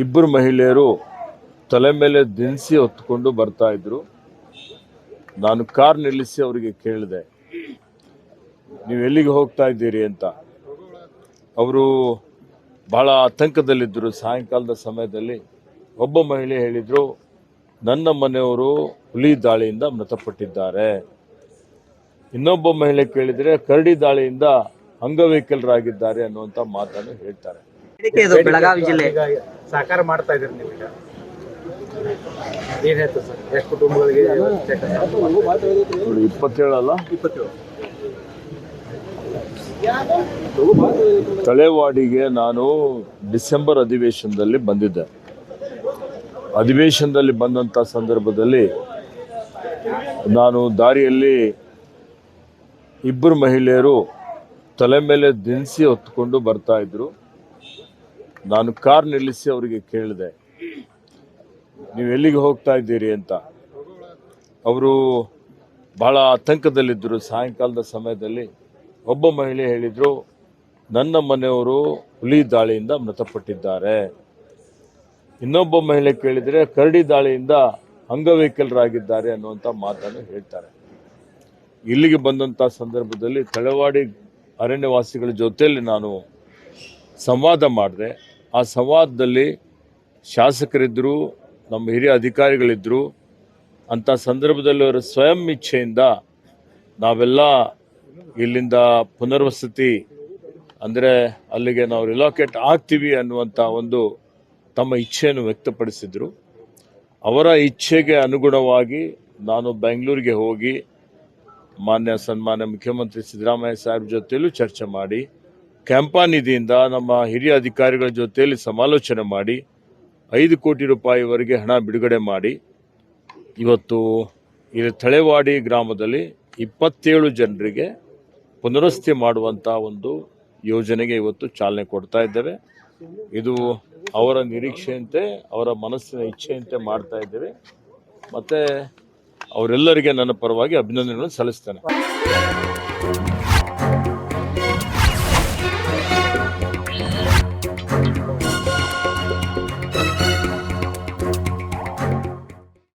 ಇಬ್ಬರು ಮಹಿಳೆಯರು ತಲೆ ಮೇಲೆ ದಿನಸಿ ಹೊತ್ಕೊಂಡು ಬರ್ತಾ ಇದ್ರು. ನಾನು ಕಾರ್ ನಿಲ್ಲಿಸಿ ಅವರಿಗೆ ಕೇಳಿದೆ, ನೀವು ಎಲ್ಲಿಗೆ ಹೋಗ್ತಾ ಇದ್ದೀರಿ? ಅಂತ. ಅವರು ಬಹಳ ಆತಂಕದಲ್ಲಿದ್ದರು. ಸಾಯಂಕಾಲದ ಸಮಯದಲ್ಲಿ ಒಬ್ಬ ಮಹಿಳೆ ಹೇಳಿದರು, ನನ್ನ ಮನೆಯವರು ಹುಲಿ ದಾಳಿಯಿಂದ ಮೃತಪಟ್ಟಿದ್ದಾರೆ. ಇನ್ನೊಬ್ಬ ಮಹಿಳೆ ಕೇಳಿದರೆ, ಕರಡಿ ದಾಳಿಯಿಂದ ಅಂಗವೈಕಲರಾಗಿದ್ದಾರೆ ಅನ್ನುವಂಥ ಮಾತನ್ನು ಹೇಳ್ತಾರೆ. ಬೇಡಿಕೆ ಇದು ಬೆಳಗಾವಿ ಜಿಲ್ಲೆ. ಸಾಕಾರ ಮಾಡ್ತಾ ಇದ್ದೀರಿ ನೀವೀಗ ಏನ್ ಹೇಳ್ತೀರಿ ಸರ್? ಎಷ್ಟು ಕುಟುಂಬಗಳಿಗೆ ಚೆಕ್ ನೋಡಿ ಇಪ್ಪತ್ತೇಳಲ್ಲ? ತಳೆವಾಡಿಗೆ ನಾನು ಡಿಸೆಂಬರ್ ಅಧಿವೇಶನದಲ್ಲಿ ಬಂದಿದ್ದೆ. ಅಧಿವೇಶನದಲ್ಲಿ ಬಂದಂಥ ಸಂದರ್ಭದಲ್ಲಿ ನಾನು ದಾರಿಯಲ್ಲಿ ಇಬ್ಬರು ಮಹಿಳೆಯರು ತಲೆ ಮೇಲೆ ದಿನಸಿ ಹೊತ್ಕೊಂಡು ಬರ್ತಾ ಇದ್ರು. ನಾನು ಕಾರ್ ನಿಲ್ಲಿಸಿ ಅವರಿಗೆ ಕೇಳಿದೆ, ನೀವು ಎಲ್ಲಿಗೆ ಹೋಗ್ತಾ ಇದ್ದೀರಿ ಅಂತ? ಅವರು ಬಹಳ ಆತಂಕದಲ್ಲಿದ್ದರು. ಸಾಯಂಕಾಲದ ಸಮಯದಲ್ಲಿ ಒಬ್ಬ ಮಹಿಳೆ ಹೇಳಿದರು, ನನ್ನ ಮನೆಯವರು ಹುಲಿ ದಾಳಿಯಿಂದ ಮೃತಪಟ್ಟಿದ್ದಾರೆ. ಇನ್ನೊಬ್ಬ ಮಹಿಳೆ ಕೇಳಿದರೆ, ಕರಡಿ ದಾಳಿಯಿಂದ ಅಂಗವೈಕಲರಾಗಿದ್ದಾರೆ ಅನ್ನುವಂಥ ಮಾತನ್ನು ಹೇಳ್ತಾರೆ. ಇಲ್ಲಿಗೆ ಬಂದಂಥ ಸಂದರ್ಭದಲ್ಲಿ ತಳವಾಡಿ ಅರಣ್ಯವಾಸಿಗಳ ಜೊತೆಯಲ್ಲಿ ನಾನು ಸಂವಾದ ಮಾಡಿದೆ. ಆ ಸಂವಾದದಲ್ಲಿ ಶಾಸಕರಿದ್ದರು ನಮ್ಮ ಹಿರಿಯ ಅಧಿಕಾರಿಗಳಿದ್ದರು ಅಂಥ ಸಂದರ್ಭದಲ್ಲಿ ಅವರ ಸ್ವಯಂ ಇಚ್ಛೆಯಿಂದ ನಾವೆಲ್ಲ ಇಲ್ಲಿಂದ ಪುನರ್ವಸತಿ, ಅಂದರೆ ಅಲ್ಲಿಗೆ ನಾವು ರಿಲೋಕೇಟ್ ಆಗ್ತೀವಿ ಅನ್ನುವಂಥ ಒಂದು ತಮ್ಮ ಇಚ್ಛೆಯನ್ನು ವ್ಯಕ್ತಪಡಿಸಿದರು. ಅವರ ಇಚ್ಛೆಗೆ ಅನುಗುಣವಾಗಿ ನಾನು ಬೆಂಗಳೂರಿಗೆ ಹೋಗಿ ಮಾನ್ಯ ಸನ್ಮಾನ್ಯ ಮುಖ್ಯಮಂತ್ರಿ ಸಿದ್ದರಾಮಯ್ಯ ಸಾಹೇಬ್ ಜೊತೆಯಲ್ಲೂ ಚರ್ಚೆ ಮಾಡಿ ಕ್ಯಾಂಪಾ ನಿಧಿಯಿಂದ ನಮ್ಮ ಹಿರಿಯ ಅಧಿಕಾರಿಗಳ ಜೊತೆಯಲ್ಲಿ ಸಮಾಲೋಚನೆ ಮಾಡಿ ಐದು ಕೋಟಿ ರೂಪಾಯಿವರೆಗೆ ಹಣ ಬಿಡುಗಡೆ ಮಾಡಿ ಇವತ್ತು ಇಲ್ಲಿ ತಳೆವಾಡಿ ಗ್ರಾಮದಲ್ಲಿ ಇಪ್ಪತ್ತೇಳು ಜನರಿಗೆ ಪುನರ್ವಸತಿ ಮಾಡುವಂಥ ಒಂದು ಯೋಜನೆಗೆ ಇವತ್ತು ಚಾಲನೆ ಕೊಡ್ತಾ ಇದ್ದೇವೆ. ಇದು ಅವರ ನಿರೀಕ್ಷೆಯಂತೆ, ಅವರ ಮನಸ್ಸಿನ ಇಚ್ಛೆಯಂತೆ ಮಾಡ್ತಾ ಇದ್ದೇವೆ. ಮತ್ತು ಅವರೆಲ್ಲರಿಗೆ ನನ್ನ ಪರವಾಗಿ ಅಭಿನಂದನೆಗಳನ್ನು ಸಲ್ಲಿಸ್ತೇನೆ.